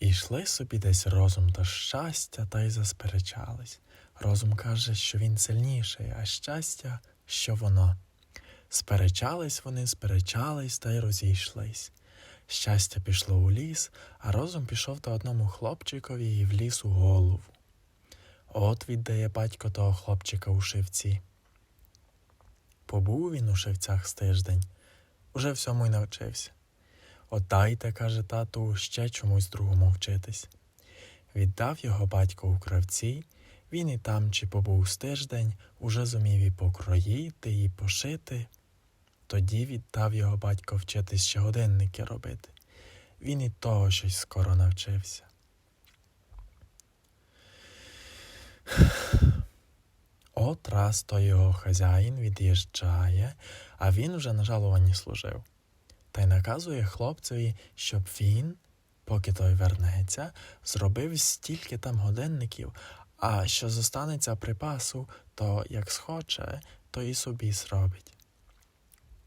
І йшли собі десь розум та щастя, та й засперечались. Розум каже, що він сильніший, а щастя, що воно. Сперечались вони, сперечались та й розійшлись. Щастя пішло у ліс, а розум пішов до одному хлопчикові і вліз у голову. От віддає батько того хлопчика у шивці. Побув він у шивцях з тиждень, уже всьому й навчився. От дайте, каже тату, ще чомусь другому вчитись. Віддав його батько у кравці, він і там, чи побув з тиждень, уже зумів і покроїти, і пошити. Тоді віддав його батько вчитись ще годинники робити. Він і того щось скоро навчився. От раз то його хазяїн від'їжджає, а він вже на жалуванні служив. Та й наказує хлопцеві, щоб він, поки той вернеться, зробив стільки там годинників, а що зостанеться припасу, то як схоче, то і собі зробить.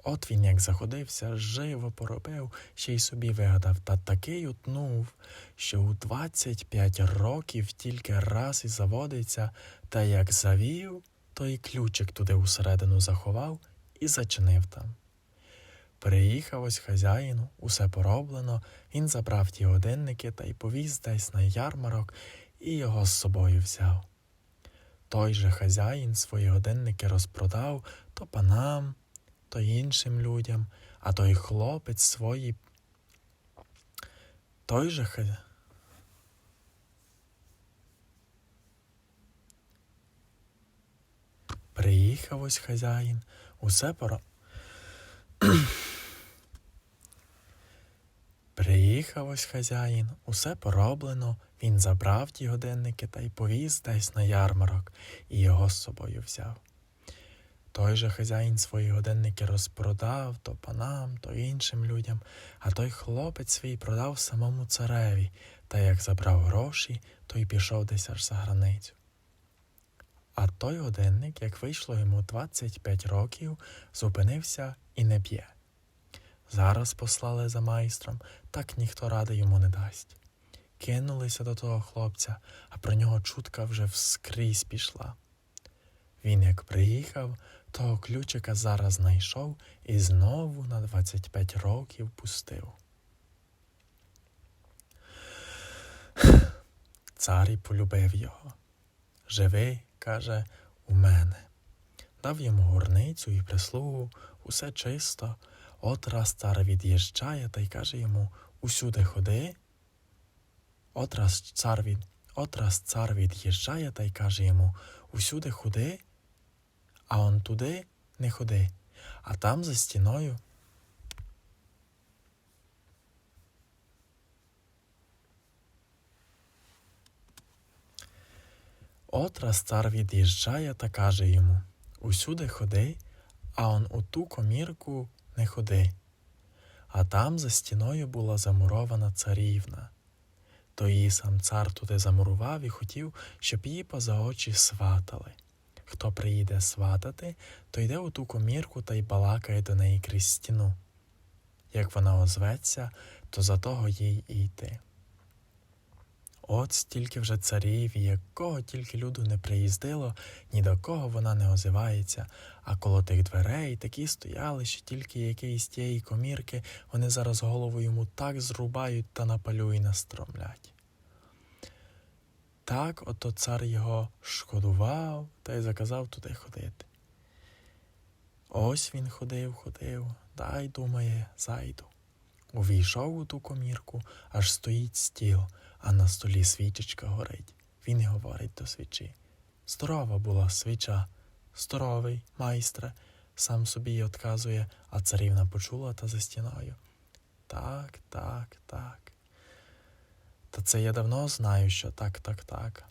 От він як заходився, живо поробив, ще й собі вигадав, та такий утнув, що у 25 років тільки раз і заводиться, та як завів, то і ключик туди усередину заховав і зачинив там. Приїхав ось хазяїн, усе пороблено, він забрав ті годинники та й повіз десь на ярмарок і його з собою взяв. Той же хазяїн свої годинники розпродав то панам, то іншим людям, а той хлопець свої. Той же хазяїн. Приїхав ось хазяїн, усе пора. Приїхав ось хазяїн, усе пороблено, він забрав ті годинники та й повіз десь на ярмарок і його з собою взяв. Той же хазяїн свої годинники розпродав то панам, то іншим людям, а той хлопець свій продав самому цареві, та як забрав гроші, то й пішов десь аж за границю. А той годинник, як вийшло йому 25 років, зупинився і не б'є. Зараз послали за майстром, так ніхто ради йому не дасть. Кинулися до того хлопця, а про нього чутка вже вскрізь пішла. Він, як приїхав, того ключика зараз знайшов і знову на 25 років пустив. Цар і полюбив його. Живи, каже, у мене. Дав йому горницю і прислугу, усе чисто. От раз цар від'їжджає та й каже йому усюди ходи. От раз цар від... От раз цар від'їжджає та й каже йому усюди ходи, а он туди не ходи, а там за стіною. От раз цар від'їжджає та каже йому Усюди ходи, а он у ту комірку не ходи. А там за стіною була замурована царівна. То її сам цар туди замурував і хотів, щоб її поза очі сватали. Хто приїде сватати, то йде у ту комірку та й балакає до неї крізь стіну. Як вона озветься, то за того їй і йти. От стільки вже царів, якого тільки люду не приїздило, ні до кого вона не озивається, а коло тих дверей такі стояли, що тільки якийсь тієї комірки вони зараз голову йому так зрубають та на палю настромлять. Так ото цар його шкодував та й заказав туди ходити. Ось він ходив, ходив, дай думає, зайду. Увійшов у ту комірку, аж стоїть стіл, а на столі свічечка горить. Він і говорить до свічі. Здорова була свіча, здоровий, майстре, сам собі й отказує, а царівна почула та за стіною. Так, так, так. Та це я давно знаю, що так, так, так.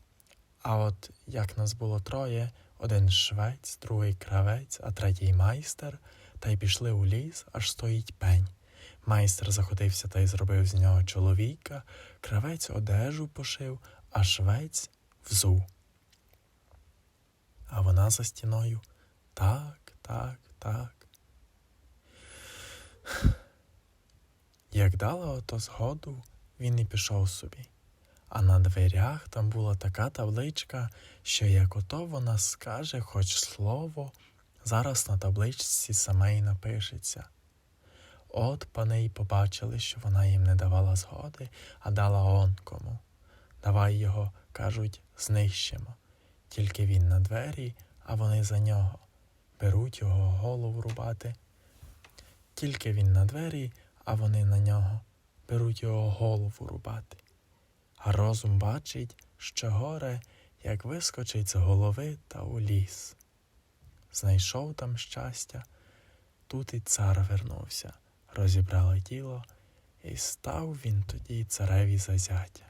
А от як нас було троє, один швець, другий кравець, а третій майстер, та й пішли у ліс, аж стоїть пень. Майстер заходився та й зробив з нього чоловіка, кравець одежу пошив, а швець взув. А вона за стіною так, так, так. Як дала ото згоду, він і пішов собі. А на дверях там була така табличка, що як ото вона скаже хоч слово, зараз на табличці саме й напишеться. От пани й побачили, що вона їм не давала згоди, а дала он кому. Давай його, кажуть, знищимо. Тільки він на двері, а вони за нього. Беруть його голову рубати. Тільки він на двері, а вони на нього. Беруть його голову рубати. А розум бачить, що горе, як вискочить з голови та у ліс. Знайшов там щастя, тут і цар вернувся, розібрали тіло, і став він тоді цареві за зятя.